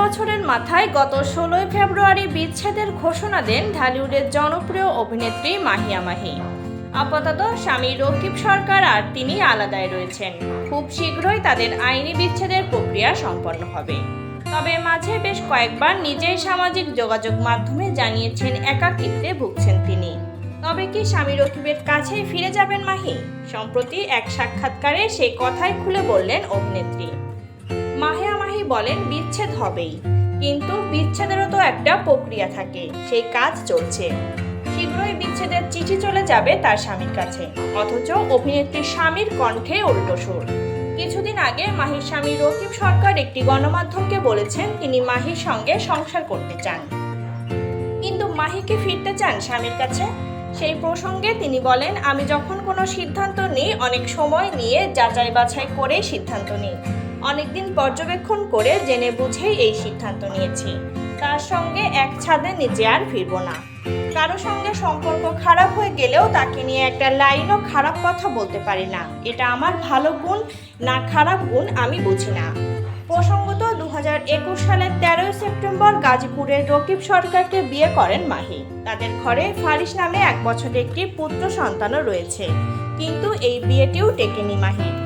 বছরের মাথায় গত ষোলোই ফেব্রুয়ারি বিচ্ছেদের ঘোষণা দেন ঢালিউডের জনপ্রিয় অভিনেত্রী মাহিয়া মাহি। আপাতত স্বামী রকিব সরকার আর তিনি আলাদায় রয়েছেন। খুব শীঘ্রই তাদের আইনি বিচ্ছেদের প্রক্রিয়া সম্পন্ন হবে। তবে মাঝে বেশ কয়েকবার নিজেই সামাজিক যোগাযোগ মাধ্যমে জানিয়েছেন একাকিত্বে ভুগছেন তিনি। তবে কি স্বামী রকিবের কাছেই ফিরে যাবেন মাহি? সম্প্রতি এক সাক্ষাৎকারে সেই কথাই খুলে বললেন অভিনেত্রী। বলেন বিচ্ছেদ হবেই। কিন্তু বিচ্ছেদেরও তো একটা প্রক্রিয়া থাকে, সেই কাজ চলছে। শীঘ্রই বিচ্ছেদের চিঠি চলে যাবে তার স্বামীর কাছে, অথচ অভিনেত্রীর স্বামীর কণ্ঠে উল্টো সুর। কিছুদিন আগে মাহির স্বামী রকিব সরকার একটি গণমাধ্যমকে বলেছেন তিনি মাহির সঙ্গে সংসার করতে চান। কিন্তু মাহিকে ফিরতে চান স্বামীর কাছে? সেই প্রসঙ্গে তিনি বলেন, আমি যখন কোনো সিদ্ধান্ত নিই, অনেক সময় নিয়ে যাচাই বাছাই করেই সিদ্ধান্ত নিই। অনেকদিন পর্যবেক্ষণ করে জেনে বুঝেই এই সিদ্ধান্ত নিয়েছি। তার সঙ্গে এক ছাদের নিচে আর ফিরবো না। কারও সঙ্গে সম্পর্ক খারাপ হয়ে গেলেও তাকে নিয়ে একটা লাইনও খারাপ কথা বলতে পারি না। এটা আমার ভালো গুণ, না খারাপ গুণ আমি বুঝি না। প্রসঙ্গত দু সালের তেরোই সেপ্টেম্বর গাজীপুরের রকিব সরকারকে বিয়ে করেন মাহি। তাদের ঘরে ফারিস নামে এক বছরের একটি পুত্র সন্তানও রয়েছে। কিন্তু এই বিয়েটিও টেকেনি মাহির